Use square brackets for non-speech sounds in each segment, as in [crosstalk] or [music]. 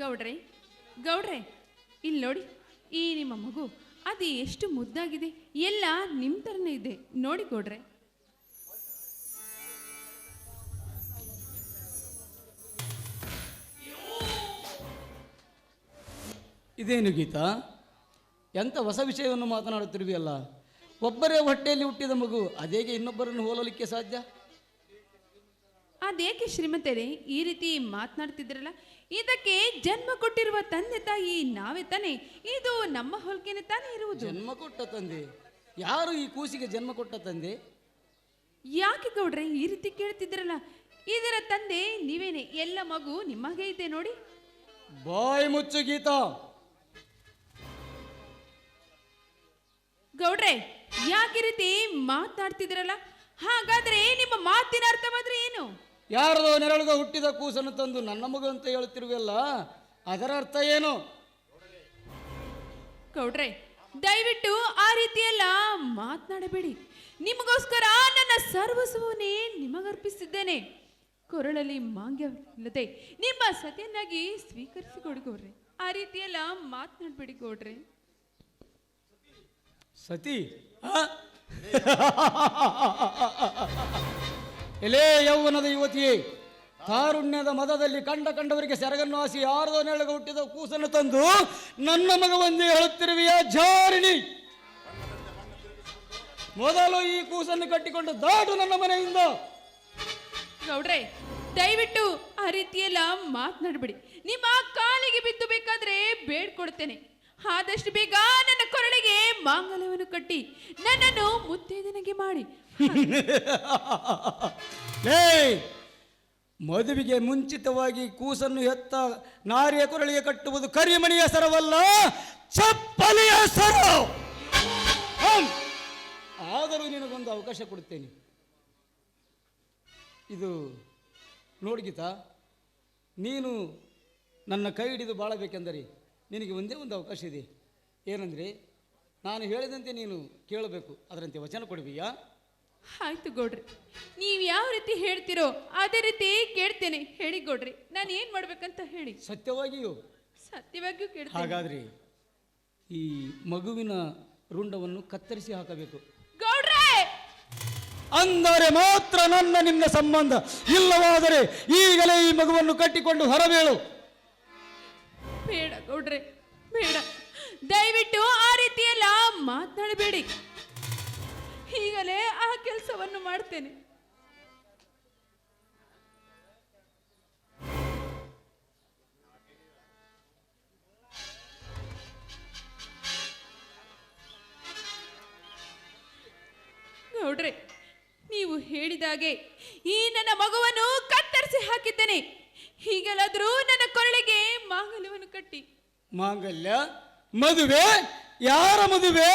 ಗೌಡ್ರೆ ಗೌಡ್ರೆ ಇಲ್ಲಿ ನೋಡಿ, ಈ ನಿಮ್ಮ ಮಗು ಅದು ಎಷ್ಟು ಮುದ್ದಾಗಿದೆ, ಎಲ್ಲ ನಿಮ್ಮ ಥರನೇ ಇದೆ. ನೋಡಿ ಗೌಡ್ರೆ. ಇದೇನು ಗೀತಾ? ಎಂಥ ಹೊಸ ವಿಷಯವನ್ನು ಮಾತನಾಡುತ್ತಿರುವೆಯಲ್ಲ? ಒಬ್ಬರೇ ಹೊಟ್ಟೆಯಲ್ಲಿ ಹುಟ್ಟಿದ ಮಗು, ಅದೇಗೆ ಇನ್ನೊಬ್ಬರನ್ನು ಹೋಲಲಿಕ್ಕೆ ಸಾಧ್ಯ? ಅದೇಕೆ ಶ್ರೀಮಂತರೇ ಈ ರೀತಿ ಮಾತನಾಡ್ತಿದ್ರಲ್ಲ ಇದಕ್ಕೆ ಜನ್ಮ ಕೊಟ್ಟಿರುವ ತಂದೆ ತಾಯಿ ನಾವೇ ತಾನೇ? ಇದು ನಮ್ಮ ಹೊಲ್ಕೆನೆ ತಾನೇ ಇರುವುದು? ಜನ್ಮ ಕೊಟ್ಟ ತಂದೆ? ಯಾರು ಈ ಕೂಸಿಗೆ ಜನ್ಮ ಕೊಟ್ಟ ತಂದೆ? ಯಾಕೆ ಗೌಡ್ರೆ ಈ ರೀತಿ ಕೇಳ್ತಿದ್ರಲ್ಲ ಇದರ ತಂದೆ ನೀವೇನೆ? ಎಲ್ಲ ಮಗು ನಿಮಗೆ ಇದೆ ನೋಡಿ. ಬಾಯ್ ಮುಚ್ಚು ಗೀತಾ. ಗೌಡ್ರೆ ಯಾಕೆ ರೀತಿ ಮಾತನಾಡ್ತಿದ್ರಲ್ಲ ಹಾಗಾದ್ರೆ ನಿಮ್ಮ ಮಾತಿನ ಅರ್ಥವಾದ್ರೆ ಏನು? ಯಾರದೋ ನೆರಳದ ಹುಟ್ಟಿದ ಕೂಸನ್ನು ತಂದು ನನ್ನ ಮಗು ಅಂತ ಹೇಳ್ತಿರುವೆಲ್ಲ ಅದರ ಅರ್ಥ ಏನು? ಕೌಡ್ರೆ ದಯವಿಟ್ಟು ಆ ರೀತಿಯೆಲ್ಲ ಮಾತನಾಡಬೇಡಿ. ನಿಮಗೋಸ್ಕರ ನನ್ನ ಸರ್ವಸ್ವವನ್ನೇ ನಿಮಗರ್ಪಿಸಿದ್ದೇನೆ. ಕೊರಳಲ್ಲಿ ಮಾಂಗ್ಯವಿಲ್ಲದೆ ನಿಮ್ಮ ಸತಿಯನ್ನಾಗಿ ಸ್ವೀಕರಿಸಿಕೊಡಿ ಗೌಡ್ರೆ. ಆ ರೀತಿಯೆಲ್ಲ ಮಾತನಾಡಬೇಡಿ ಗೌಡ್ರೆ. ಸತಿ? ಎಲೇ ಯೌವನದ ಯುವತಿಯೇ, ತಾರುಣ್ಯದ ಮದದಲ್ಲಿ ಕಂಡ ಕಂಡವರಿಗೆ ಸೆರಗನ್ನು ಹಾಸಿ ಯಾರದೋ ನೆಳಗ ಹುಟ್ಟಿದ ಕೂಸನ್ನು ತಂದು ನನ್ನ ಮಗವೊಂದೇ ಹೇಳುತ್ತಿರುವೆಯ ಜಾರಿಣಿ. ಮೊದಲು ಈ ಕೂಸನ್ನು ಕಟ್ಟಿಕೊಂಡು ದಾಟು ನನ್ನ ಮನೆಯಿಂದ. ನೋಡ್ರೆ ದಯವಿಟ್ಟು ಆ ರೀತಿಯೆಲ್ಲ ಮಾತನಾಡಬೇಡಿ. ನಿಮ್ಮ ಕಾಲಿಗೆ ಬಿದ್ದು ಬೇಕಾದ್ರೆ ಬೇಡ್ಕೊಡ್ತೇನೆ ಆದಷ್ಟು ಬೇಗ ನನ್ನ ಕೊರಳಿಗೆ ಮಾಂಗಲ್ಯವನ್ನು ಕಟ್ಟಿ ನನ್ನನ್ನು ಮುತ್ತೈದನಿಗೆ ಮಾಡಿ. [laughs] ಲೇ ಮದುವೆಗೆ ಮುಂಚಿತವಾಗಿ ಕೂಸನ್ನು ಹೆತ್ತ ನಾರಿಯ ಕೊರಳಿಗೆ ಕಟ್ಟುವುದು ಕರಿಮಣಿಯ ಸರವಲ್ಲ, ಚಪ್ಪಲಿಯ ಸರ. ಆದರೂ ನಿನಗೊಂದು ಅವಕಾಶ ಕೊಡುತ್ತೇನೆ. ಇದು ನೋಡಿ ಗೀತಾ, ನೀನು ನನ್ನ ಕೈ ಹಿಡಿದು ಬಾಳಬೇಕೆಂದರೆ ನಿನಗೆ ಒಂದೇ ಒಂದು ಅವಕಾಶ ಇದೆ. ಏನಂದರೆ, ನಾನು ಹೇಳಿದಂತೆ ನೀನು ಕೇಳಬೇಕು. ಅದರಂತೆ ವಚನ ಕೊಡುವಿಯಾ? ಆಯ್ತು ಗೌಡ್ರಿ ನೀವು ಯಾವ ರೀತಿ ಹೇಳ್ತಿರೋ ಅದೇ ರೀತಿ ಕೇಳ್ತೇನೆ. ಹೇಳಿ ಗೌಡ್ರಿ ನಾನು ಏನ್ ಮಾಡ್ಬೇಕಂತ ಹೇಳಿ? ಸತ್ಯವಾಗಿಯೂ? ಸತ್ಯವಾಗಿಯೂ ಕೇಳ್ತೇನೆ. ಹಾಗಾದ್ರೆ ಈ ಮಗುವಿನ ರುಂಡವನ್ನು ಕತ್ತರಿಸಿ ಹಾಕಬೇಕು. ಗೌಡ್ರೆ! ಅಂದರೆ ಮಾತ್ರ ನನ್ನ ನಿನ್ನ ಸಂಬಂಧ. ಇಲ್ಲವಾದರೆ ಈಗಲೇ ಈ ಮಗುವನ್ನು ಕಟ್ಟಿಕೊಂಡು ಹೊರಬೇಳು. ಬೇಡ ಗೌಡ್ರೆ ಬೇಡ. ದಯವಿಟ್ಟು ಆ ರೀತಿಯೆಲ್ಲ ಮಾತನಾಡಬೇಡಿ. ಈಗಲೇ ಆ ಕೆಲಸವನ್ನು ಮಾಡ್ತೇನೆ. ನೋಡ್ರಿ, ನೀವು ಹೇಳಿದಾಗೆ ಈ ನನ್ನ ಮಗುವನ್ನು ಕತ್ತರಿಸಿ ಹಾಕಿದ್ದೇನೆ. ಹೀಗೆಲ್ಲಾದ್ರೂ ನನ್ನ ಕೊರಳಿಗೆ ಮಾಂಗಲ್ಯವನ್ನು ಕಟ್ಟಿ. ಮಾಂಗಲ್ಯ? ಮದುವೆ? ಯಾರ ಮದುವೆ!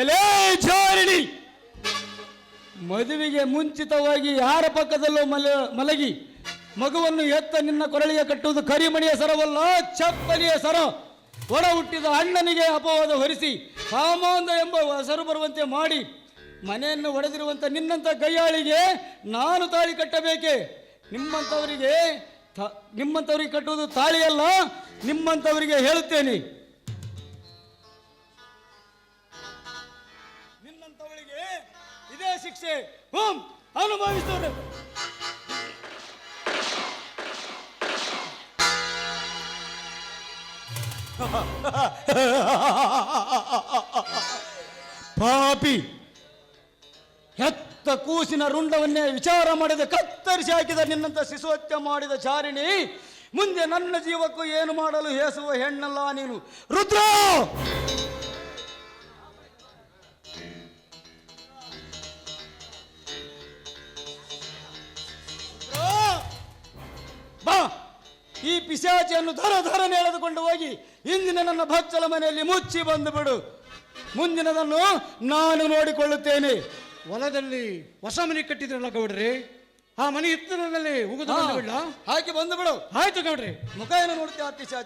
ಎಲೇ ಜಾರಿಣಿ! ಮದುವೆಗೆ ಮುಂಚಿತವಾಗಿ ಯಾರ ಪಕ್ಕದಲ್ಲೂ ಮಲ, ಮಲಗಿ, ಮಗುವನ್ನು ಎತ್ತ ನಿನ್ನ ಕೊರಳಿಗೆ ಕಟ್ಟುವುದು ಕರಿಮಣಿಯ ಸರವಲ್ಲ, ಚಪ್ಪಲಿಯ ಸರ. ಒಡ ಹುಟ್ಟಿದ ಅಣ್ಣನಿಗೆ ಅಪವಾದ ಹೊರಿಸಿ, ಕಾಮಾಂಧ ಎಂಬ ಹೆಸರು ಬರುವಂತೆ ಮಾಡಿ, ಮನೆಯನ್ನು ಒಡೆದಿರುವಂಥ ನಿನ್ನಂಥ ಕೈಯಾಳಿಗೆ ನಾನು ತಾಳಿ ಕಟ್ಟಬೇಕೆ? ನಿಮ್ಮಂಥವರಿಗೆ ನಿಮ್ಮಂಥವರಿಗೆ ಕಟ್ಟುವುದು ತಾಳಿಯಲ್ಲ ನಿಮ್ಮಂಥವರಿಗೆ ಹೇಳುತ್ತೇನೆ. ನಿನ್ನಂಥವಳಿಗೆ ಇದೇ ಶಿಕ್ಷೆ ಹ್ಮ್ ಅನುಭವಿಸ್ತಾರೆ ಪಾಪಿ ಹೆತ್ತ ಕೂಸಿನ ರುಂಡವನ್ನೇ ವಿಚಾರ ಮಾಡಿದ ಕತ್ತರಿಸಿ ಹಾಕಿದ ನಿನ್ನಂತ ಶಿಶುಹತ್ಯೆ ಮಾಡಿದ ಚಾರಿಣಿ, ಮುಂದೆ ನನ್ನ ಜೀವಕ್ಕೂ ಏನು ಮಾಡಲು ಹೇಸುವ ಹೆಣ್ಣಲ್ಲ ನೀನು? ರುದ್ರ! ರುದ್ರ! ಬಾ! ಈ ಪಿಶಾಚಿಯನ್ನು ಧರ ಧರನೆ ಎಳೆದುಕೊಂಡು ಹೋಗಿ ಇಂದಿನ ನನ್ನ ಭಚ್ಚಲ ಮನೆಯಲ್ಲಿ ಮುಚ್ಚಿ ಬಂದು ಬಿಡು. ಮುಂದಿನದನ್ನು ನಾನು ನೋಡಿಕೊಳ್ಳುತ್ತೇನೆ. ಹೊಲದಲ್ಲಿ ಹೊಸ ಮನೆ ಕಟ್ಟಿದ್ರಲ್ಲ ಗೌಡ್ರಿ? ಆ ಮನೆ ಹಿತ್ತಲಿನಲ್ಲಿ ಉಗಿದು ಬಿಡ್ಲಾ? ಹಾಕಿ ಬಂದು ಬಿಡು. ಆಯ್ತು ಗೌಡ್ರಿ. ಮುಖ ಏನು ಅತ್ತಿ ಆ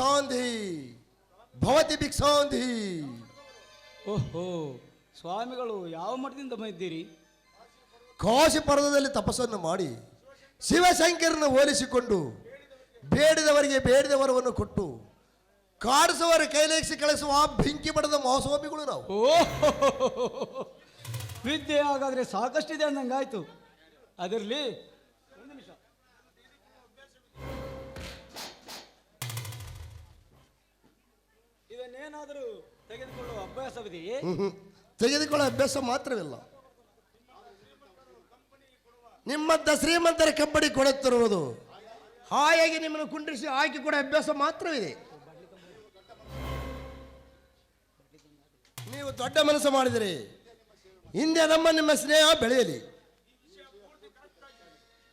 ಭಿಕ್ಷಾಂಧಿ ಭವತಿ ಭಿಕ್ಷಾಂಧಿ ಓಹೋ ಸ್ವಾಮಿಗಳು ಯಾವ ಮಠದಿಂದ ಬಂದಿದ್ದೀರಿ? ಕಾಶಿ ಪರ್ವದಲ್ಲಿ ತಪಸ್ಸನ್ನು ಮಾಡಿ ಶಿವಶಂಕರನ್ನು ಹೋಲಿಸಿಕೊಂಡು ಬೇಡಿದವರಿಗೆ ಬೇಡಿದ ವರವನ್ನು ಕೊಟ್ಟು ಕಾಡಿಸುವವರ ಕೈಲೇಸಿ ಕಳಿಸುವ ಬೆಂಕಿ ಪಡೆದ ಮಹಾಸ್ವಾಮಿಗಳು ನಾವು. ಓ ವಿದ್ಯೆ ಹಾಗಾದ್ರೆ ಸಾಕಷ್ಟಿದೆ ಅಂದಂಗಾಯ್ತು. ಅದರಲ್ಲಿ ಇದನ್ನೇನಾದರೂ ತೆಗೆದುಕೊಳ್ಳುವ ಅಭ್ಯಾಸವಿದೆಯೇ. ತೆಗೆದುಕೊಳ್ಳೋ ಅಭ್ಯಾಸ ಮಾತ್ರವಿಲ್ಲ. ನಿಮ್ಮಂತ ಶ್ರೀಮಂತರ ಕಬ್ಬಡಿ ಕೊಡುತ್ತಿರುವುದು ಹಾಯಾಗಿ ನಿಮ್ಮನ್ನು ಕುಂಡಿಸಿ ಹಾಕಿ ಕೂಡ ಅಭ್ಯಾಸ ಮಾತ್ರವಿದೆ. ನೀವು ದೊಡ್ಡ ಮನಸ್ಸು ಮಾಡಿದಿರಿ ಹಿಂದೆ ನಮ್ಮ ನಿಮ್ಮ ಸ್ನೇಹ ಬೆಳೆಯಲಿ.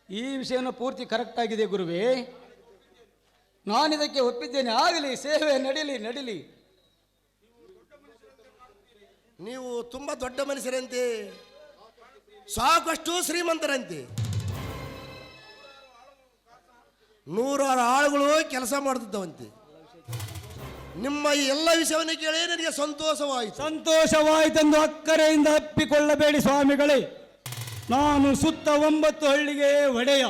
ಈ ವಿಷಯನ ಪೂರ್ತಿ ಕರೆಕ್ಟ್ ಆಗಿದೆ ಗುರುವೇ. ನಾನಿದಕ್ಕೆ ಒಪ್ಪಿದ್ದೇನೆ. ಆಗಲಿ ಸೇವೆ ನಡೀಲಿ ನಡೀಲಿ. ನೀವು ತುಂಬ ದೊಡ್ಡ ಮನುಷ್ಯರಂತೆ. ಸಾಕಷ್ಟು ಶ್ರೀಮಂತರಂತೆ. ನೂರಾರು ಆಳುಗಳು ಕೆಲಸ ಮಾಡುತ್ತಿದ್ದವಂತೆ. ನಿಮ್ಮ ಈ ಎಲ್ಲ ವಿಷಯವನ್ನು ಕೇಳಿ ನನಗೆ ಸಂತೋಷವಾಯಿತು. ಸಂತೋಷವಾಯಿತೆಂದು ಅಕ್ಕರೆಯಿಂದ ಅಪ್ಪಿಕೊಳ್ಳಬೇಡಿ ಸ್ವಾಮಿಗಳೇ. ನಾನು ಸುತ್ತ ಒಂಬತ್ತು ಹಳ್ಳಿಗೆ ಒಡೆಯ.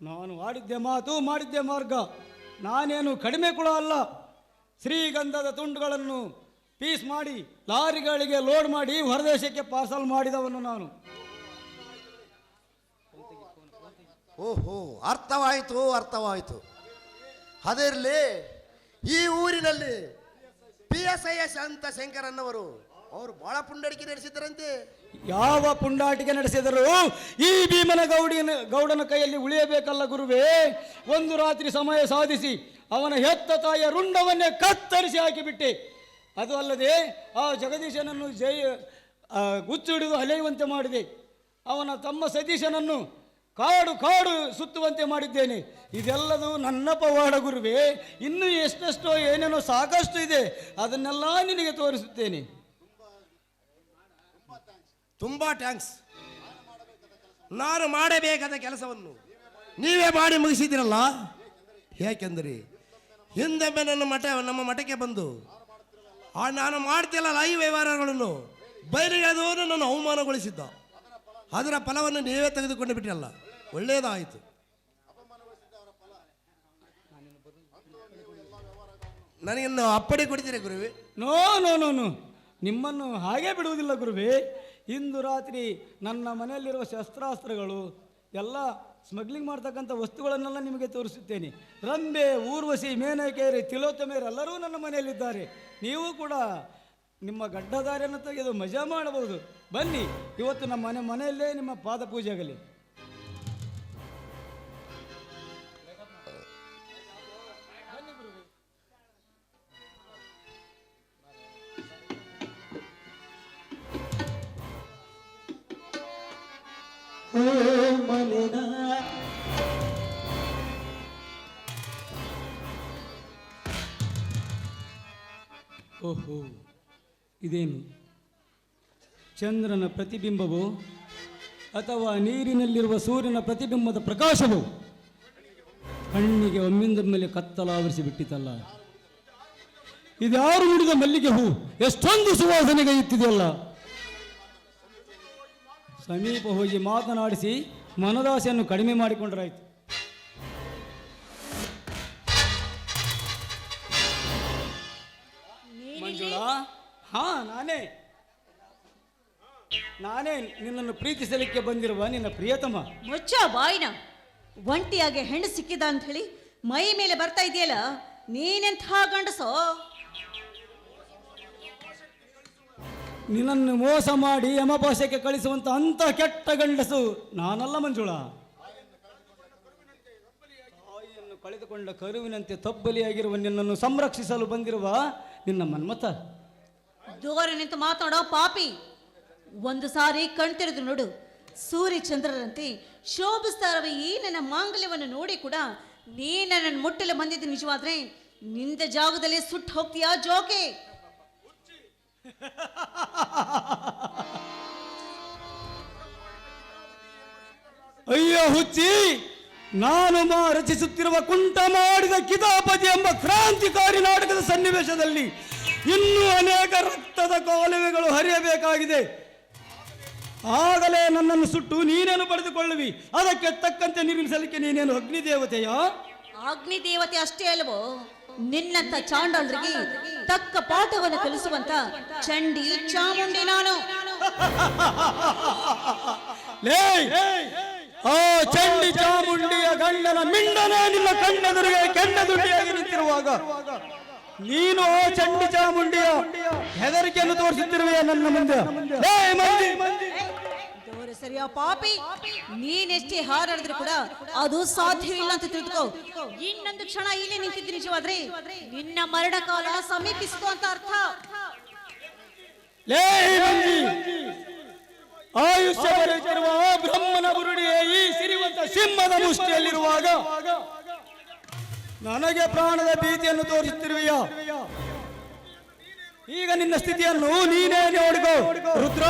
ನಾನು ಆಡಿದ್ದೆ ಮಾತು, ಮಾಡಿದ್ದೆ ಮಾರ್ಗ. ನಾನೇನು ಕಡಿಮೆ ಕೂಡ ಅಲ್ಲ. ಶ್ರೀಗಂಧದ ತುಂಡುಗಳನ್ನು ಪೀಸ್ ಮಾಡಿ, ಲಾರಿಗಳಿಗೆ ಲೋಡ್ ಮಾಡಿ, ಹೊರದೇಶಕ್ಕೆ ಪಾರ್ಸಲ್ ಮಾಡಿದವನು ನಾನು. ಓಹೋ, ಅರ್ಥವಾಯಿತು ಅರ್ಥವಾಯಿತು. ಅದಿರಲಿ, ಈ ಊರಿನಲ್ಲಿ ಪಿ ಎಸ್ ಐ ಎಸ್ ಅಂತ ಶಂಕರನ್ನವರು, ಅವರು ಬಹಳ ಪುಂಡಡಿಕೆ ನಡೆಸಿದ್ದರಂತೆ. ಯಾವ ಪುಂಡಾಟಿಕೆ ನಡೆಸಿದರು ಈ ಭೀಮನ ಗೌಡಿನ ಗೌಡನ ಕೈಯಲ್ಲಿ ಉಳಿಯಬೇಕಲ್ಲ ಗುರುವೇ? ಒಂದು ರಾತ್ರಿ ಸಮಯ ಸಾಧಿಸಿ ಅವನ ಹೆತ್ತ ತಾಯಿಯ ರುಂಡವನ್ನೇ ಕತ್ತರಿಸಿ ಹಾಕಿಬಿಟ್ಟೆ. ಅದು ಅಲ್ಲದೆ ಆ ಜಗದೀಶನನ್ನು ಜೈ ಗುಚ್ಚಿಡಿದು ಗುಚ್ಚು ಹಿಡಿದು ಅಲೆಯುವಂತೆ ಮಾಡಿದೆ. ಅವನ ತಮ್ಮ ಸತೀಶನನ್ನು ಕಾಡು ಕಾಡು ಸುತ್ತುವಂತೆ ಮಾಡಿದ್ದೇನೆ. ಇದೆಲ್ಲದು ನನ್ನ ಪವಾಡ ಗುರುವೇ. ಇನ್ನೂ ಎಷ್ಟೆಷ್ಟೋ ಏನೇನೋ ಸಾಕಷ್ಟು ಇದೆ. ಅದನ್ನೆಲ್ಲ ನಿನಗೆ ತೋರಿಸುತ್ತೇನೆ. ತುಂಬಾ ಟ್ಯಾಂಕ್ಸ್ ನಾನು ಮಾಡಬೇಕಾದ ಕೆಲಸವನ್ನು ನೀವೇ ಮಾಡಿ ಮುಗಿಸಿದಿರಲ್ಲ ಯಾಕೆಂದ್ರೆ ಹಿಂದೊಮ್ಮೆ ನನ್ನ ಮಠ, ನಮ್ಮ ಮಠಕ್ಕೆ ಬಂದು, ಆ ನಾನು ಮಾಡ್ತಿಲ್ಲ ಲೈವ್ ವ್ಯವಹಾರಗಳನ್ನು ಬಯಲಿಗೆದು ನನ್ನ ಅವಮಾನಗೊಳಿಸಿದ್ದ. ಅದರ ಫಲವನ್ನು ನೀವೇ ತೆಗೆದುಕೊಂಡು ಬಿಟ್ಟಿರಲ್ಲ. ಒಳ್ಳೆಯದಾಯಿತು ನನಗಿನ್ನು ಅಪ್ಪಡಿ ಕೊಡ್ತೀರಿ ಗುರುವಿ? ನೋ ನೋ ನೋ ನೋ ನಿಮ್ಮನ್ನು ಹಾಗೆ ಬಿಡುವುದಿಲ್ಲ ಗುರುವೇ. ಇಂದು ರಾತ್ರಿ ನನ್ನ ಮನೆಯಲ್ಲಿರುವ ಶಸ್ತ್ರಾಸ್ತ್ರಗಳು, ಎಲ್ಲ ಸ್ಮಗ್ಲಿಂಗ್ ಮಾಡ್ತಕ್ಕಂಥ ವಸ್ತುಗಳನ್ನೆಲ್ಲ ನಿಮಗೆ ತೋರಿಸುತ್ತೇನೆ. ರಂಬೆ, ಊರ್ವಶಿ, ಮೇನಕೇರಿ ತಿಲೋತ್ತಮೇರಿ ಎಲ್ಲರೂ ನನ್ನ ಮನೆಯಲ್ಲಿದ್ದಾರೆ. ನೀವು ಕೂಡ ನಿಮ್ಮ ಗಡ್ಡದಾರಿಯನ್ನು ತೆಗೆದು ಮಜಾ ಮಾಡಬಹುದು. ಬನ್ನಿ, ಇವತ್ತು ನಮ್ಮ ಮನೆ ಮನೆಯಲ್ಲೇ ನಿಮ್ಮ ಪಾದ ಪೂಜೆ ಆಗಲಿ ಓಹೋ, ಇದೇನು? ಚಂದ್ರನ ಪ್ರತಿಬಿಂಬವು ಅಥವಾ ನೀರಿನಲ್ಲಿರುವ ಸೂರ್ಯನ ಪ್ರತಿಬಿಂಬದ ಪ್ರಕಾಶವು? ಕಣ್ಣಿಗೆ ಒಮ್ಮಿಂದ ಮೇಲೆ ಕತ್ತಲಾವರಿಸಿ ಬಿಟ್ಟಿತಲ್ಲ. ಇದ್ಯಾರು ಮುಡಿದ ಮಲ್ಲಿಗೆ ಹೂ? ಎಷ್ಟೊಂದು ಸುವಾಸನೆಗೆ ಇತ್ತಿದೆಯಲ್ಲ. ಸಮೀಪ ಹೋಗಿ ಮಾತನಾಡಿಸಿ ಮನದಾಸೆಯನ್ನು ಕಡಿಮೆ ಮಾಡಿಕೊಂಡ್ರಾಯ್ತು. ಮಂಜುಳಾ? ಹಾ ನಾನೇ. ನಾನೇ ನಿನ್ನನ್ನು ಪ್ರೀತಿಸಲಿಕ್ಕೆ ಬಂದಿರುವ ನಿನ್ನ ಪ್ರಿಯತಮ. ಮುಚ್ಚ ಬಾಯಿನ. ಒಂಟಿಯಾಗಿ ಹೆಣ್ಣು ಸಿಕ್ಕಿದ ಅಂತ ಹೇಳಿ ಮೈ ಮೇಲೆ ಬರ್ತಾ ಇದೆಯಲ್ಲ ನೀನೆಂಥ ಗಂಡಸೋ? ನಿನ್ನನ್ನು ಮೋಸ ಮಾಡಿ ಯಮಪಾಶಕ್ಕೆ ಕಳಿಸುವಂತ ಅಂತ ಕೆಟ್ಟ ಗಂಡಸು ನಾನಲ್ಲ ಮಂಜುಳ. ತಾಯಿಯನ್ನು ಕಳೆದುಕೊಂಡ ಕರುವಿನಂತೆ ತಬ್ಬಲಿಯಾಗಿರುವ ನಿನ್ನನ್ನು ಸಂರಕ್ಷಿಸಲು ಬಂದಿರುವ ನಿನ್ನ ಮನ್ಮತ ಜೋರು ನಿಂತು ಮಾತಾಡೋ ಪಾಪಿ. ಒಂದು ಸಾರಿ ಕಣ್ತಿರಿದು ನೋಡು. ಸೂರ್ಯ ಚಂದ್ರರಂತೆ ಶೋಭಿಸ್ತಾ ಇರುವ ಈ ನನ್ನ ಮಾಂಗಲ್ಯವನ್ನು ನೋಡಿ ಕೂಡ ನೀ ನನ್ನ ಮುಟ್ಟಲು ಬಂದಿದ್ದು ನಿಜವಾದ್ರೆ ನಿಂದ ಜಾಗದಲ್ಲಿ ಸುಟ್ಟು ಹೋಗ್ತೀಯಾ ಜೋಕೆ? ಅಯ್ಯೋ ಹುಚ್ಚಿ, ನಾನು ರಚಿಸುತ್ತಿರುವ ಕುಂಟ ಮಾಡಿದ ಕಿತಾಪತಿ ಎಂಬ ಕ್ರಾಂತಿಕಾರಿ ನಾಟಕದ ಸನ್ನಿವೇಶದಲ್ಲಿ ಇನ್ನೂ ಅನೇಕ ರಕ್ತದ ಕಾಲುವೆಗಳು ಹರಿಯಬೇಕಾಗಿದೆ. ಆಗಲೇ ನನ್ನನ್ನು ಸುಟ್ಟು ನೀನೇನು ಪಡೆದುಕೊಳ್ಳುವಿ? ಅದಕ್ಕೆ ತಕ್ಕಂತೆ ನಿರ್ಮಿಸಲಿಕ್ಕೆ ನೀನೇನು ಅಗ್ನಿದೇವತೆಯ? ಅಗ್ನಿ ದೇವತೆ ಅಷ್ಟೇ ಅಲ್ವೋ? ನಿನ್ನಂತ ಚಾಂಡಾಲರಿಗೆ ತಕ್ಕ ಪಾಠವನ್ನು ಕಲಿಸುವಂತ ಚಂಡಿ ಚಾಮುಂಡಿ ನಾನು. ಆ ಚಂಡಿ ಚಾಮುಂಡಿಯ ಗಂಡನ ಮಿಂಡನೆ ನಿನ್ನ ಕಣ್ಣೆದುರಿಗೆ ಕೆಂಡದುಂಡಿಯಾಗಿ ನಿಂತಿರುವಾಗ ನೀನು ಚಂಡಿ ಚಾಮುಂಡಿಯ ಹೆದರಿಕೆಯನ್ನು ತೋರಿಸುತ್ತಿರುವೆಯ ನನ್ನ ಮುಂದೆ ಸರಿಯಾ ಪಾಪಿ? ನೀನೆಷ್ಟೇ ಹಾರಾಡಿದ್ರು ಕೂಡ ಅದು ಸಾಧ್ಯವಿಲ್ಲ ಅಂತ ತಿಳ್ಕೊ. ಇನ್ನೊಂದು ಕ್ಷಣ ಇಲ್ಲಿ ನಿಂತಿದ್ದು ನಿಜವಾದ್ರೆ ನಿನ್ನ ಮರಣ ಕಾಲ ಸಮೀಪಿಸಿತು ಅಂತ ಅರ್ಥ. ಆಯುಷ್ಯ ಬ್ರಹ್ಮನ ಬುರುಡಿಯೇ ಈ ಸಿರಿವಂತ ಸಿಂಹದ ಮುಷ್ಟಿಯಲ್ಲಿರುವಾಗ ನನಗೆ ಪ್ರಾಣದ ಭೀತಿಯನ್ನು ತೋರಿಸುತ್ತಿರುವೆಯ ಈಗ ನಿನ್ನ ಸ್ಥಿತಿಯನ್ನು ನೀನೇ ನೋಡಿಕೋ, ರುದ್ರ!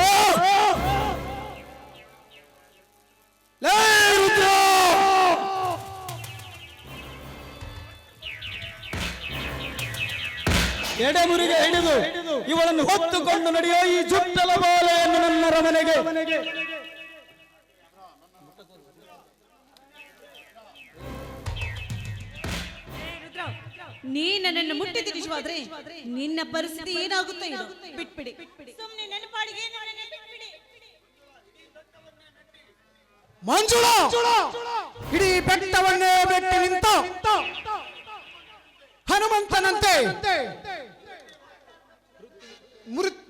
ಎಡೆಮುರಿಗೆ ಹಿಡಿದು ಇವಳನ್ನು ಹೊತ್ತುಕೊಂಡು ನಡೆಯೋ ಈ ಜುಟ್ಟಲ ಬಾಲೆಯನ್ನು ನನ್ನ ರಮನೆಗೆ. ನೀ ನನ್ನನ್ನು ಮುಟ್ಟಿ ನಿಜವಾದ್ರೆ ನಿನ್ನ ಪರಿಸ್ಥಿತಿ ಏನಾಗುತ್ತೆ ಬಿಟ್ಬಿಡಿ. ಸುಮ್ಮನೆ ನನ್ನ ಪಾಡಿಗೆ ನನ್ನನ್ನು ಬಿಟ್ಬಿಡಿ ಮಂಜುಳ! ಇಡೀ ಬೆಟ್ಟವನ್ನೇ ಬೆಟ್ಟಿ ನಿಂತ ಹನುಮಂತನಂತೆ ಮೃತ್-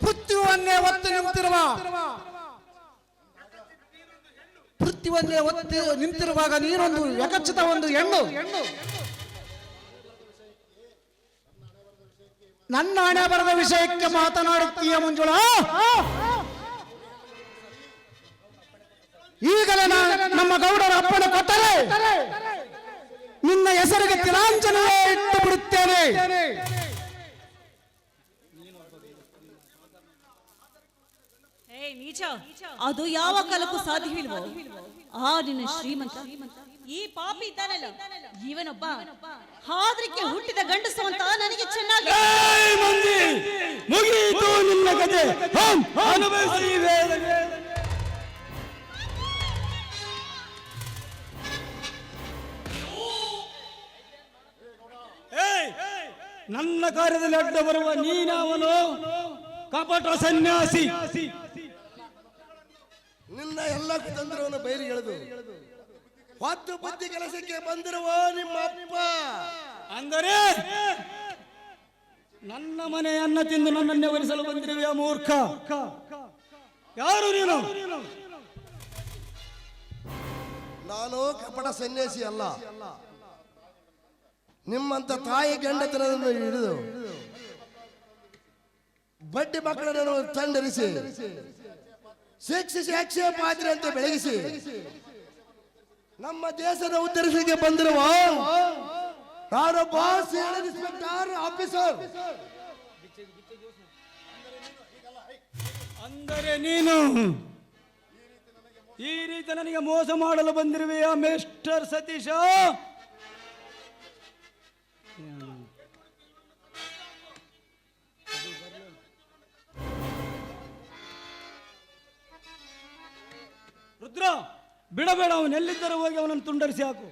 ಮೃತ್ಯುವನ್ನೇ ಒತ್ತು ನಿಂತಿರುವ ಮೃತ್ಯುವನ್ನೇ ಒತ್ತಿ ನಿಂತಿರುವಾಗ ನೀನೊಂದು ಯಕಚಿತ ಒಂದು ಹೆಣ್ಣು. ನನ್ನ ಹಣೆ ಬರದ ವಿಷಯಕ್ಕೆ ಮಾತನಾಡುತ್ತೀಯ ಮಂಜುಳ? ಈಗಲೇ ನಾ- ನಮ್ಮ ಗೌಡರ ಅಪ್ಪಣೆ ಕೊಟ್ಟರೆ ನಿನ್ನ ಹೆಸರಿಗೆ ತಿಲಾಂಜನವೇ ಇಟ್ಟು ಬಿಡುತ್ತೇನೆ. ಅದು ಯಾವ ಕಾಲಕ್ಕೂ ಸಾಧ್ಯವಿಲ್ವೋ? ಆ ನಿನ್ನ ಶ್ರೀಮಂತ. ಈ ಪಾಪಿ ಇದ್ದಾನಲ್ಲ. ಇವನೊಬ್ಬ. ಹಾದ್ರಿಕೆ ಹುಟ್ಟಿದ ಗಂಡಸು ಅಂತ ನನಗೆ ಚೆನ್ನಾಗಿ ಮುಗಿಯಿತು ನಿನ್ನ ಕತೆ ನನ್ನ ಕಾರ್ಯದಲ್ಲಿ ಅಡ್ಡ ಬರುವ ನೀನವನು? ಕಪಟ ಸನ್ಯಾಸಿ. ನಿನ್ನ ಎಲ್ಲ ಕುತಂತ್ರವನ್ನು ಬೈರಿ ಎಳೆದು. ಹೊತ್ತು ಬುದ್ಧಿ ಕೆಲಸಕ್ಕೆ ಬಂದಿರುವ ನಿಮ್ಮ ಅಪ್ಪ. ಅಂದರೆ ನನ್ನ ಮನೆಯನ್ನ ತಿಂದು ನನ್ನನ್ನೇ ವರಿಸಲು ಬಂದಿರುವೆಯ ಮೂರ್ಖ? ಯಾರು ನೀನು? ನಾನು ಕಪಟ ಸನ್ಯಾಸಿ ಅಲ್ಲ. ನಿಮ್ಮಂತ ತಾಯಿ ಗಂಡತನವನ್ನು ಹಿಡಿದು ಬಡ್ಡಿ ಮಕ್ಕಳನ್ನು ತಂಡರಿಸಿ, ಶಿಕ್ಷಿಸಿ ಅಕ್ಷಯ ಪಾತ್ರ ಅಂತ ಬೆಳಗಿಸಿ, ನಮ್ಮ ದೇಶದ ಉತ್ತರಿಸಲಿಕ್ಕೆ ಬಂದಿರುವ ನಾನೊಬ್ಬ ಬಾಸ್ ಇನ್ಸ್ಪೆಕ್ಟರ್ ಆಫೀಸರ್ ಅಂದರೆ ನೀನು, ಈ ರೀತಿ ನನಗೆ ಮೋಸ ಮಾಡಲು ಬಂದಿರುವೆಯ ಮಿಸ್ಟರ್ ಸತೀಶ? ರುದ್ರ ಬಿಡಬೇಡ ಅವನು ಎಲ್ಲಿದ್ದರೂ ಹೋಗಿ ಅವನನ್ನು ತುಂಡರಿಸಿ ಹಾಕು.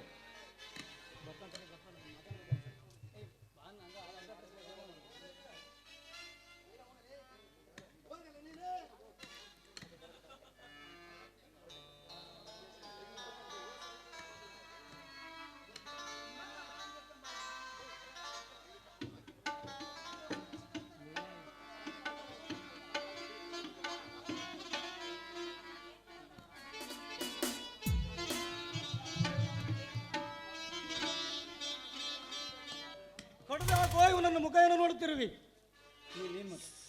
ಹಾಕು ಇವನನ್ನು ಮುಖ ಏನು ನೋಡುತ್ತಿರುವಿ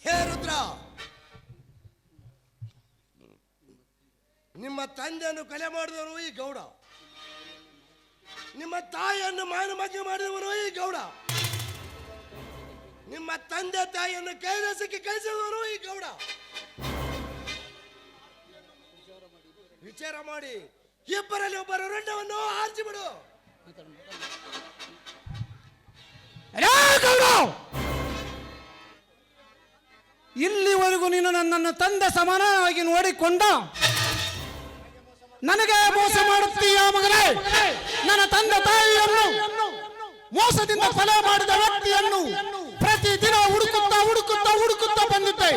ಹೇ ರುದ್ರ! ನಿಮ್ಮ ತಂದೆಯನ್ನು ಕಲೆ ಮಾಡಿದವರು ಈ ಗೌಡ. ನಿಮ್ಮ ತಾಯಿಯನ್ನು ಮಾನಮಗ್ಗ ಮಾಡಿದವರು ಈ ಗೌಡ. ನಿಮ್ಮ ತಂದೆ ತಾಯಿಯನ್ನು ಕೈಲಾಸಕ್ಕೆ ಕಳಿಸಿದವರು ಈ ಗೌಡ. ವಿಚಾರ ಮಾಡಿ ಇಬ್ಬರಲ್ಲಿ ಒಬ್ಬರ ರಂಡವನ್ನು ಆರಿಸಿ ಬಿಡು ರೇ ಇಲ್ಲಿವರೆಗೂ ನೀನು ನನ್ನನ್ನು ತಂದೆ ಸಮಾನವಾಗಿ ನೋಡಿಕೊಂಡ. ನನಗೆ ಮೋಸ ಮಾಡುತ್ತೀಯ ಮಗನೇ? ನನ್ನ ತಂದೆ ತಾಯಿಯನ್ನು ಮೋಸದಿಂದ ಕೊಲೆ ಮಾಡಿದ ವ್ಯಕ್ತಿಯನ್ನು ಪ್ರತಿದಿನ ಹುಡುಕುತ್ತಾ ಹುಡುಕುತ್ತಾ ಹುಡುಕುತ್ತಾ ಬಂದಿದ್ದೆ.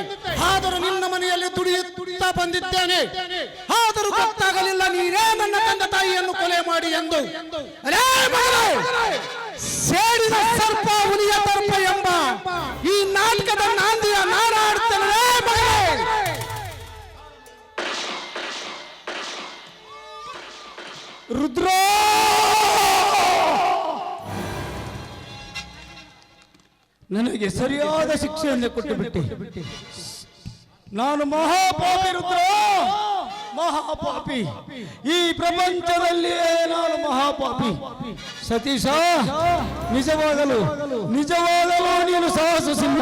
ಆದರೂ ನಿನ್ನ ಮನೆಯಲ್ಲಿ ದುಡಿಯುತ್ತಾ ಬಂದಿದ್ದೇನೆ. ಆದರೂ ಗೊತ್ತಾಗಲಿಲ್ಲ ನೀನೇ ನನ್ನ ತಂದೆ ತಾಯಿಯನ್ನು ಕೊಲೆ ಮಾಡಿ ಎಂದು. ಸೇಡಿನ ಸರ್ಪ, ಹುಲಿಯ ದರ್ಪ ಎಂಬ ಈ ನಾಟಕದ ನಾಂದಿಯ ನಾಡಾಡ್ತೇನೆ ರುದ್ರೋ! ನನಗೆ ಸರಿಯಾದ ಶಿಕ್ಷೆಯನ್ನು ಕೊಟ್ಟು ಬಿಟ್ಟು. ನಾನು ಮಹಾಪಾಪಿ ರುದ್ರ! ಮಹಾಪಾಪಿ. ಈ ಪ್ರಪಂಚದಲ್ಲಿಯೇ ನಾನು ಮಹಾಪಾಪಿ? ಸತೀಶ, ನಿಜವಾಗಲು ನಿಜವಾಗಲು ನೀನು ಸಾಹಸ ಸಿಂಹ.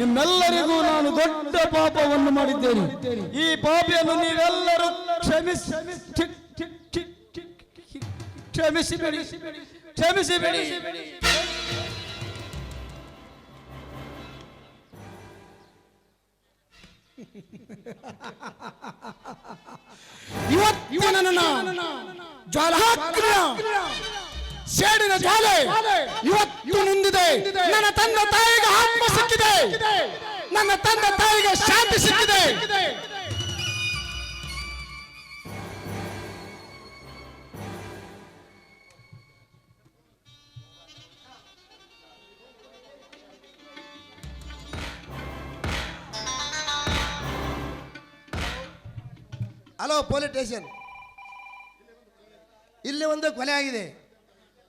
ನಿಮ್ಮೆಲ್ಲರಿಗೂ ನಾನು ದೊಡ್ಡ ಪಾಪವನ್ನು ಮಾಡಿದ್ದೇನೆ. ಈ ಪಾಪಿಯನ್ನು ನೀವೆಲ್ಲರೂ ಕ್ಷಮಿಸಿ ಕ್ಷಮಿಸಿಬೇಡಿ ಕ್ಷಮಿಸಿಬೇಡಿ [laughs] ಇವತ್ತು ನನ್ನ ಸೇಡಿನ ಜ್ವಾಲೆ ಇವತ್ತು ನಿಂದಿದೆ. ನನ್ನ ತಂದೆ ತಾಯಿಗೆ ಆತ್ಮ ಸಿಕ್ಕಿದೆ. ನನ್ನ ತಂದೆ ತಾಯಿಗೆ ಶಾಂತಿ ಸಿಕ್ಕಿದೆ. ಹಲೋ ಪೊಲೀಸ್ ಸ್ಟೇಷನ್ ಇಲ್ಲಿ ಒಂದು ಕೊಲೆ ಆಗಿದೆ.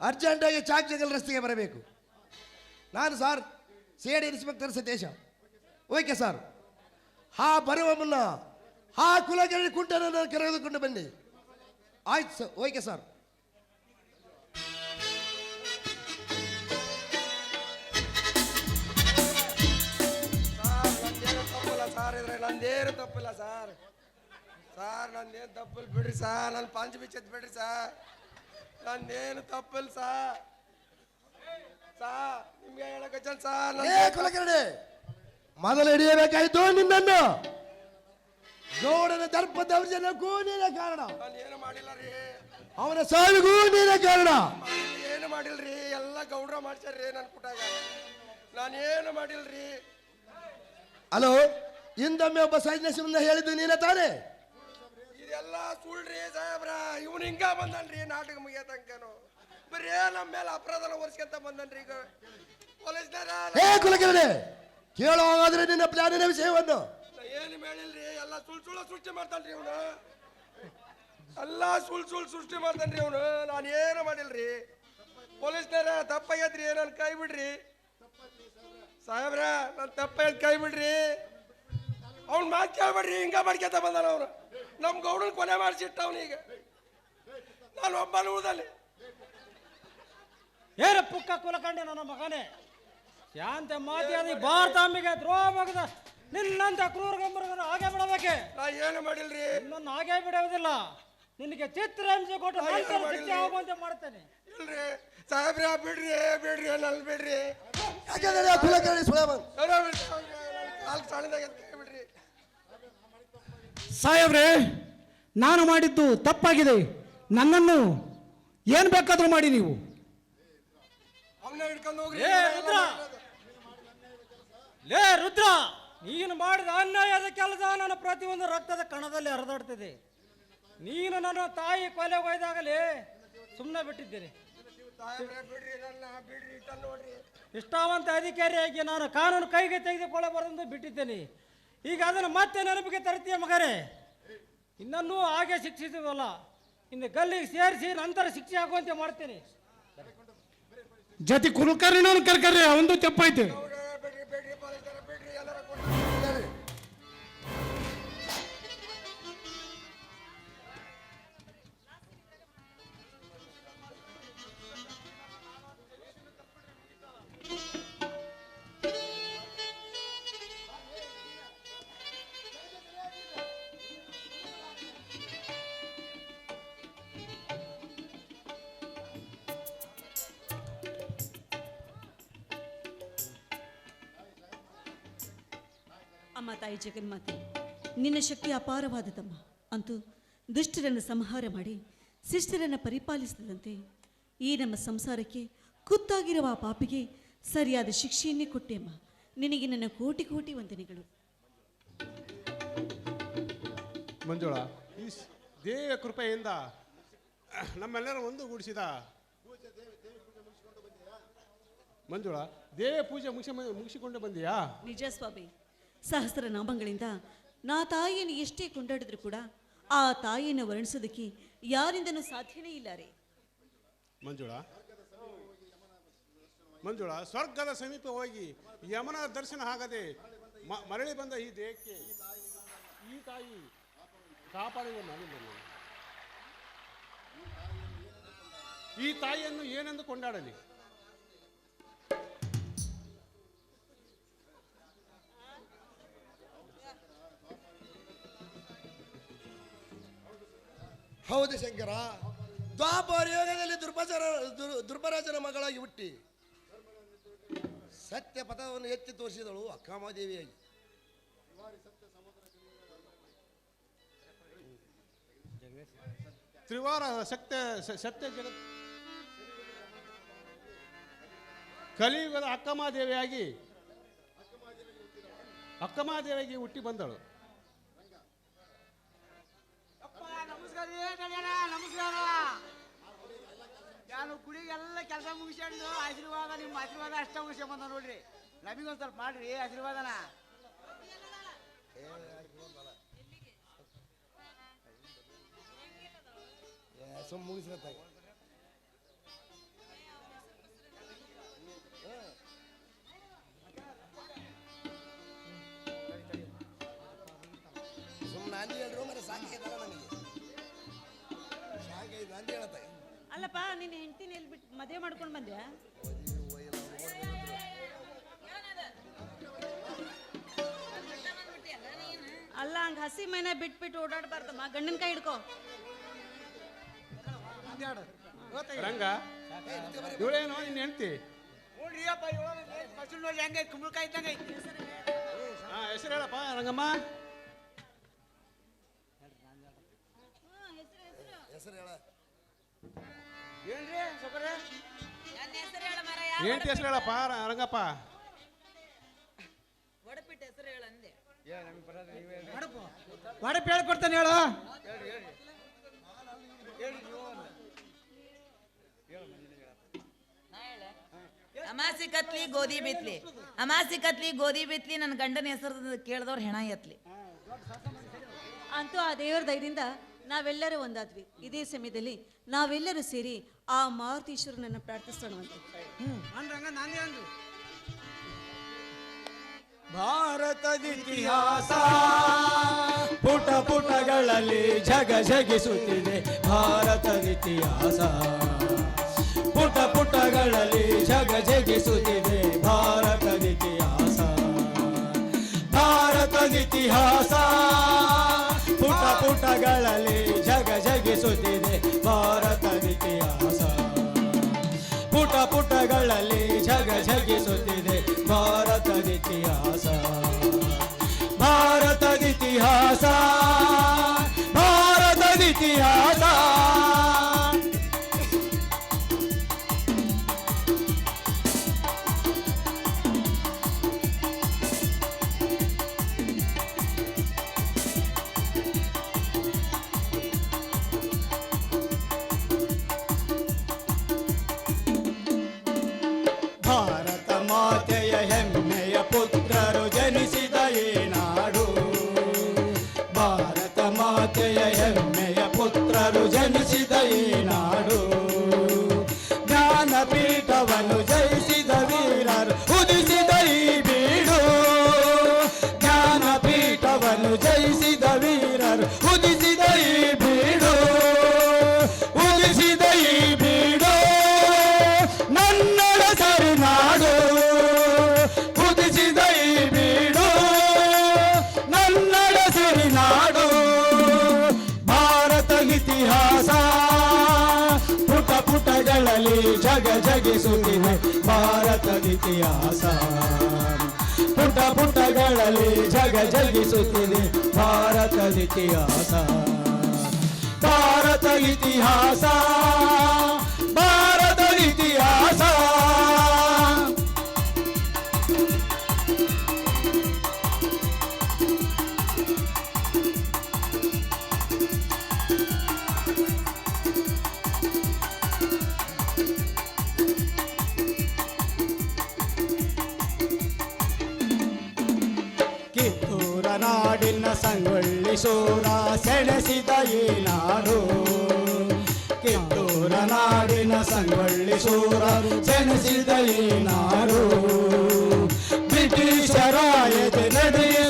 ಅರ್ಜೆಂಟಾಗಿ ಚಾಕ್ ಜಗಲ್ ರಸ್ತೆಗೆ ಬರಬೇಕು. ನಾನು sir C D inspector Satisha. Okay sir ಹಾ, ಬರುವ ಮುನ್ನ ಆ ಕುಲಕರ್ಣಿ ಕುಂಟನನ್ನು ಕರೆದುಕೊಂಡು ಬನ್ನಿ. ಆಯ್ತು ಸರ್ ಓಕೆ ಸರ್ ನಂದೇರು ತಪ್ಪಿಲ್ಲ ಸರ್ ಸರ್ ನನ್ನ ಏನು ತಪ್ಪಿಲ್ಲ ಬಿಡ್ರಿ ಸಾ ನನ್ನ ಪಂಚ ಬಿಚ್ಚದ್ ಬಿಡ್ರಿ ಸಾ ನಂದೇನು ತಪ್ಪಿಲ್ಲ ಸಾ ಸಾ ನಿಮ್ಗೆ ಹೇಳಕಚ್ಚನ್ ಚಲ್ ಏ ಕುಲಕರ್ಣಿ ಮೊದಲು ಹಿಡಿಯಬೇಕಾಯ್ತು ನಿನ್ನನ್ನು. ಗೌಡನ ದರ್ಪ ದೌರ್ಜನ್ಯಕ್ಕೂ ನೀನೇ ಕಾರಣ. ಏನು ಮಾಡಿಲ್ಲ ರೀ. ಅವನ ಸಾವಿಗೂ ನೀನೇ ಕಾರಣ. ಏನು ಮಾಡಿಲ್ರಿ ಎಲ್ಲ ಗೌಡ್ರ ಮಾಡ್ಸ್ಯಾರ್ರಿ ನನ್ನ ಕುಟಾಗ ನಾನೇನು ಮಾಡಿಲ್ರಿ ಹಲೋ ಹಿಂದೊಮ್ಮೆ ಒಬ್ಬ ಸೈನ್ಯ ಮುಂದೆ ಹೇಳಿದ್ದು ನೀನೇ ತಾನೇ? ಇದೆಲ್ಲ ಸುಳ್ರಿ ಸಾಹೇಬ್ರ. ಇವನು ಹಿಂಗ ಬಂದನ್ರಿ ನಾಟಕ ಮುಗಿಯ ತನಕನು. ಬರೀ ನಮ್ಮ ಮೇಲೆ ಅಪರಾಧನ ಒರ್ಸ್ಕೊಂತ ಬಂದನ್ರಿ ಈಗ. ಪೊಲೀಸ್ನಾರ ಏ ಕುಲಕರ್ಣಿ ಕೇಳೋ ಹಾಗಾದ್ರೆ ನಿನ್ನ ಪ್ಲಾನಿನ ವಿಷಯವನ್ನು. ಏನು ಹೇಳಿಲ್ರಿ ಎಲ್ಲ ಸುಳ್ ಸುಳ್ಳು ಸೃಷ್ಟಿ ಮಾಡ್ತಾನ್ರಿ ಇವನು. ಎಲ್ಲ ಸುಳ್ ಸುಳ್ ಸೃಷ್ಟಿ ಮಾಡ್ತಾನ್ರಿ ಇವನು. ನಾನು ಏನು ಮಾಡಿಲ್ರಿ? ಪೊಲೀಸ್ನಾರ ತಪ್ಪಾಗೈತ್ರಿ ನನ್ನ ಕೈ ಬಿಡ್ರಿ. ಸಾಹೇಬ್ರ ನನ್ನ ತಪ್ಪಾಗೈತ್ ಕೈ ಬಿಡ್ರಿ. ಅವ್ನ್ ಮಾತು ಕೇಳ್ಬೇಡ್ರಿ ಹಿಂಗ ಮಾಡ್ಕೊತ ಬಂದಾನ ಅವನು. ನಮ್ಮ ಗೌಡನ ಕೊನೆ ಮಾಡಿಸಿಟ್ಟ ಅವನೀಗ ನಾನು ಒಬ್ಬ ಉಳ್ದಲ್ಲಿ ಏನ ಪುಕ್ಕ ಕುಲಕಂಡೆ ನನ್ನ ಮಗನೇ? ಯಾಂತೆ ಮಾತಿಯಾದಿ ಭಾರತಾಂಬಿಗೆ ದ್ರೋಹ ಮಗದ ನಿನ್ನಂತ ಕ್ರೂರ ಗಂಬರಗನ ಹಾಗೆ ಬಿಡಬೇಕೆ? ನಾ ಏನು ಮಾಡಿಲ್ರಿ? ನನ್ನ ಹಾಗೆ ಬಿಡೋದಿಲ್ಲ ನಿನಗೆ ಕೊಟ್ಟು ಅಯ್ಯೋ, ನಂತರ ಮಾಡಿಲ್ಲ. ಹೋಗುವಂತೆ ಮಾಡ್ತೇನೆ. ಇಲ್ರಿ. ಸಾಹೇಬ್ರ ಬಿಡ್ರಿ ಬಿಡ್ರಿ ನಲ್ ಬಿಡ್ರಿ. ಯಾಕೆ ಕುಲಕರ್ಣಿ ಸುಳಮನ್ ಕಾಲ್ ಸಣ್ಣದಾಗ ಕೈ ಬಿಡ್ರಿ ಸಾಹೇಬ್ರೆ ನಾನು ಮಾಡಿದ್ದು ತಪ್ಪಾಗಿದೆ. ನನ್ನನ್ನು ಏನು ಬೇಕಾದರೂ ಮಾಡಿ ನೀವು. ಏ ರುದ್ರ. ಲೇ ರುದ್ರ. ನೀನು ಮಾಡಿದ ಅನ್ಯಾಯದ ಕೆಲಸ ನನ್ನ ಪ್ರತಿಯೊಂದು ರಕ್ತದ ಕಣದಲ್ಲಿ ಹರಿದಾಡ್ತಿದೆ. ನೀನು ನನ್ನ ತಾಯಿ ಕೊಲೆ ಹೋಯ್ದಾಗಲೇ ಸುಮ್ಮನೆ ಬಿಟ್ಟಿದ್ದೇನೆ ತಾಯಿ ಬಿಡ್ರಿ ನನ್ನ ಬಿಡ್ರಿ ಇಟ್ಟ ನೋಡ್ರಿ. ನಿಷ್ಠಾವಂತ ಅಧಿಕಾರಿಯಾಗಿ ನಾನು ಕಾನೂನು ಕೈಗೆ ತೆಗೆದುಕೊಳ್ಳಬಾರದೆಂದು ಬಿಟ್ಟಿದ್ದೇನೆ. ಈಗ ಅದನ್ನು ಮತ್ತೆ ನೆನಪಿಗೆ ತರ್ತೀಯ ಮಗರೇ? ಇನ್ನನ್ನೂ ಹಾಗೆ ಶಿಕ್ಷಿಸುವಲ್ಲ ಇನ್ನು ಗಲ್ಲಿಗೆ ಸೇರಿಸಿ ನಂತರ ಶಿಕ್ಷೆ ಆಗುವಂತೆ ಮಾಡ್ತೇನೆ. ಜತಿ ಕುಲಕರ್ಣನ ಕರ್ಕರ್ರಿ ಒಂದು ತಪ್ಪೈತೆ. ತಾಯಿ ಜಗನ್ಮಾತೆ ನಿನ್ನ ಶಕ್ತಿ ಅಪಾರವಾದದಮ್ಮ ಅಂತೂ ದುಷ್ಟರನ್ನು ಸಂಹಾರ ಮಾಡಿ ಶಿಷ್ಟರನ್ನು ಪರಿಪಾಲಿಸಿದಂತೆ ಈ ನಮ್ಮ ಸಂಸಾರಕ್ಕೆ ಕುತ್ತಾಗಿರುವ ಆ ಪಾಪಿಗೆ ಸರಿಯಾದ ಶಿಕ್ಷೆಯನ್ನೇ ಕೊಟ್ಟೆಮ್ಮ ನಿನಗೆ ನನ್ನ ಕೋಟಿ ಕೋಟಿ ವಂದನೆಗಳು. ಮಂಜುಳ ಈ ದೇವ ದೇವಿಯ ಕೃಪೆಯಿಂದ ನಮ್ಮೆಲ್ಲರ ಒಂದುಗೂಡಿಸಿದ. ಮಂಜುಳ ದೇವ ಪೂಜೆ ಮುಗಿಸಿ ಮುಗಿಸಿಕೊಂಡು ಬಂದಿಯಾ? ನಿಜ ಸ್ವಾಮಿ. ಸಹಸ್ರ ನಾಮಗಳಿಂದ ನಾ ತಾಯಿಯನ್ನು ಎಷ್ಟೇ ಕೊಂಡಾಡಿದ್ರು ಕೂಡ ಆ ತಾಯಿಯನ್ನು ವರ್ಣಿಸೋದಕ್ಕೆ ಯಾರಿಂದನೂ ಸಾಧ್ಯನೇ ಇಲ್ಲ ರೀ. ಮಂಜುಳ? ಮಂಜುಳ, ಸ್ವರ್ಗದ ಸಮೀಪ ಹೋಗಿ ಯಮನ ದರ್ಶನ ಆಗದೆ ಮರಳಿ ಬಂದ ಈ ದೇಹಕ್ಕೆ ಈ ತಾಯಿ ಕಾಪಾಡುವ ನಾನಿಂದನು ಈ ತಾಯಿಯನ್ನು ಏನೆಂದು ಕೊಂಡಾಡಲಿ? ಹೌದು ಶಂಕರ. ದ್ವಾಪರ ಯೋಗದಲ್ಲಿ ದುರ್ಬಜರ ದುರ್ಬರಾಜನ ಮಗಳಾಗಿ ಹುಟ್ಟಿ. ಸತ್ಯ ಪಥವನ್ನು ಎತ್ತಿ ತೋರಿಸಿದಳು ಅಕ್ಕಮಾದೇವಿಯಾಗಿ ತ್ರಿವಾರ ಸತ್ಯ ಸತ್ಯ ಜಗತ್. ಕಲಿಯುಗದ ಅಕ್ಕಮಾದೇವಿಯಾಗಿ ಅಕ್ಕಮಾದೇವಿಯಾಗಿ ಹುಟ್ಟಿ ಬಂದಳು. ಕಲ್ಯಾಣ ನಮಸ್ಕಾರ. ನಾನು ಕುಡಿಗೆಲ್ಲ ಕೆಲಸ ಮುಗಿಸ್ಕೊಂಡು ಆಶೀರ್ವಾದ, ನಿಮ್ಮ ಆಶೀರ್ವಾದ ಅಷ್ಟ ಮುಗಿಸ್ಕೊಂಬಂದ ನೋಡ್ರಿ. ನಮಗೊಂದು ಸ್ವಲ್ಪ ಮಾಡ್ರಿ ಆಶೀರ್ವಾದನ. ಸುಮ್ ಮುಗಿಸ್ಕೊತಾಗ ಸುಮ್ಮನೆ ನಾಂದಿ ಹೇಳ್ರು ಮರೆ ಸಾಕಿ ನನಗೆ ಸಾಕೈದು ನಾಂದಿ ಅಲ್ಲಪ್ಪ ನಿನ್ನ ಹೆಂಡತಿನ ಎಲ್ಲಿ ಬಿಟ್ಟು ಮದುವೆ ಮಾಡ್ಕೊಂಡು ಬಂದ್ಯಾ ಅಲ್ಲ ಹಂಗ ಹಸಿ ಮೈನ ಬಿಟ್ಬಿಟ್ಟು ಓಡಾಡಬಾರ್ದಮ್ಮ. ಗಂಡನ ಕೈ ಹಿಡ್ಕೋ. ರಂಗ ಇವಳೇನೋ ನಿನ್ನ ಹೆಂಡತಿ? ನೋಡ್ರಿಯಪ್ಪ ಫಸಲು ನೋಡಿ ಹೆಂಗೆ ಕುಂಬಳಕಾಯಿ ಇದ್ದಂಗೆ ಐತಿ. ಹಾ ಹೆಸರು ಹೇಳಪ್ಪ ರಂಗಮ್ಮ. ಹೆಸರು ಹೇಳ. ಏನ್ರಿ ಸೊಕರೆ ಹೆಂಡ್ತಿ ಹೆಸರು ಹೇಳಪ್ಪ? ರಂಗಪ್ಪ. ಒಡಪ್. ಹೇಳ್ಕೊಡ್ತಾನೆ ಹೇಳು. ಅಮಾಸಿ ಕತ್ಲಿ ಗೋಧಿ ಬಿತ್ಲಿ. ಅಮಾಸಿ ಕತ್ಲಿ ಗೋಧಿ ಬಿತ್ಲಿ ನನ್ನ ಗಂಡನ ಹೆಸರು ಕೇಳಿದವ್ರು ಹೆಣ ಎತ್ಲಿ. ಅಂತೂ ಆ ದೇವ್ರ ದಯದಿಂದ ನಾವೆಲ್ಲರೂ ಒಂದಾದ್ವಿ. ಇದೇ ಸಮಯದಲ್ಲಿ ನಾವೆಲ್ಲರೂ ಸೇರಿ ಆ ಮಾರುತೀಶ್ವರನನ್ನು ಪ್ರಾರ್ಥಿಸೋಣವಂತೆ ಅನ್ರಂಗ ಇತಿಹಾಸ, ಪುಟ ಪುಟಗಳಲ್ಲಿ ಜಗ ಜಗಿಸುತ್ತಿದೆ ಭಾರತದಿತಿಹಾಸ ಪುಟ ಪುಟಗಳಲ್ಲಿ ಜಗ ಜಗಿಸುತ್ತಿದೆ ಭಾರತದಿತಿಹಾಸ ಭಾರತದಿತಿಹಾಸ ಪುಟ ಪುಟಗಳಲ್ಲಿ ಜಗ ಜಗಿಸುತ್ತಿದೆ ಭಾರತದಿತಿಹಾಸ ಪುಟ ಪುಟಗಳಲ್ಲಿ ಜಗ ಜಗಿಸುತ್ತಿದೆ ಭಾರತದ ಇತಿಹಾಸ. ಭಾರತದ ಇತಿಹಾಸ ಭಾರತದ ಇತಿಹಾಸ. ಭಾರತ ಇತಿಹಾಸ ಪುಟ ಪುಟಗಳಲ್ಲಿ ಜಗ ಜಗ ಜಗಿಸುತ್ತಿದೆ ಭಾರತದ ಇತಿಹಾಸ ಪುಟ ಪುಟಗಳಲ್ಲಿ ಜಗ ಜಗಿಸುತ್ತಿದೆ ಭಾರತದ ಇತಿಹಾಸ ಭಾರತ ಇತಿಹಾಸ ಭಾರತ ನಾಡಿನ ಸಂಗೊಳ್ಳಿ ಸೂರ ಸೆಣಸಿದ ಈ ನಾಡು ಕಿತ್ತೂರ ನಾಡಿನ ಸಂಗೊಳ್ಳಿ ಸೂರ ಸೆಣಸಿದ ಈ ನಾಡು ಬ್ರಿಟಿಷರ ಎದೆ ನಡೆಯಲಿಲ್ಲ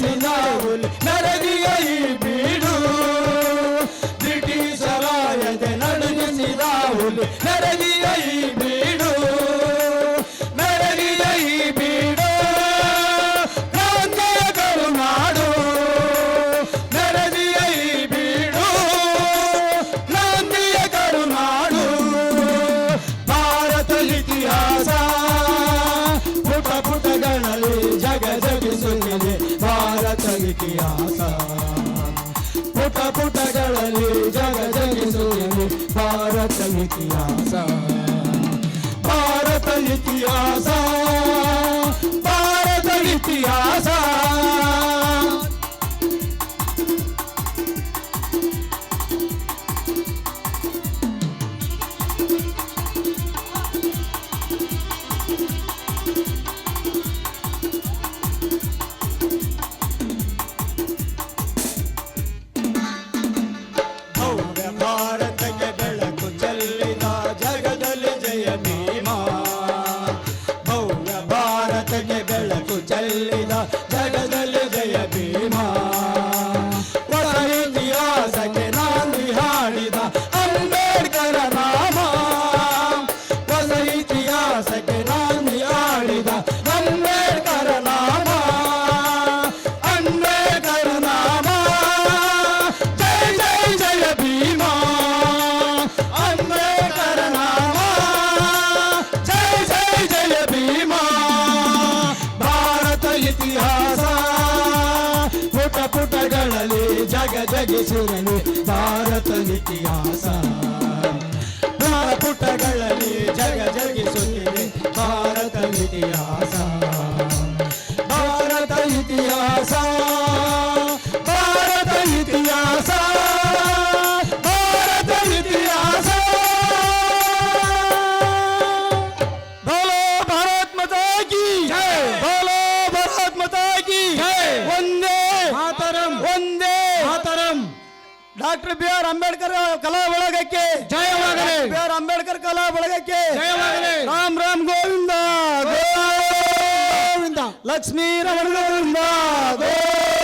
ಭಾರತ ಇತಿಹಾಸ. ಪುಟ ಪುಟಗಳಲ್ಲಿ ಜಗ ಜಗಿಸುತ್ತಿದೆ ಭಾರತ ಇತಿಹಾಸ. ಭಾರತ ಇತಿಹಾಸ. ಡಾಕ್ಟರ್ ಬಿ ಆರ್ ಅಂಬೇಡ್ಕರ್ ಕಲಾ ಬಳಗಕ್ಕೆ ಜಯವಾಗಲಿ ಬಿ ಆರ್ ಅಂಬೇಡ್ಕರ್ ಕಲಾ ಬಳಗಕ್ಕೆ ಜಯವಾಗಲಿ ರಾಮ್ ರಾಮ್ ಗೋವಿಂದ ಗೋವಿಂದ ಲಕ್ಷ್ಮೀ ರಮಣ ಗೋವಿಂದ ಗೋವಿಂದ